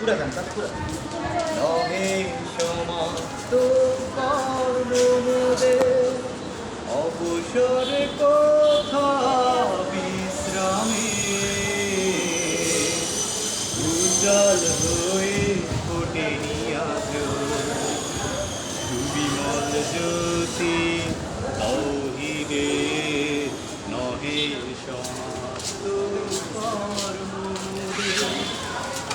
পুরা গান স্যার পুরা। নহে সমাপ্ত কর্মমোদে অবসর কথা বিশ্রামে? উজ্জ্বল হয়ে ফোটেনি আজ সুবিমল জ্যোতি তৌহিদে নহে কর্মদে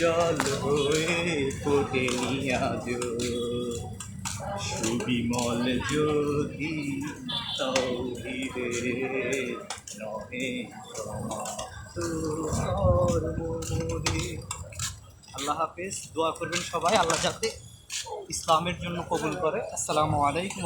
উজ্জ্বল হয়ে ফোটেনি আজ সুবিমল জ্যোতি তৌহিদে নহে আল্লাহ হাফেজ, দোয়া করবেন সবাই, আল্লাহ যাতে ইসলামের জন্য কবুল করে। আসসালামু আলাইকুম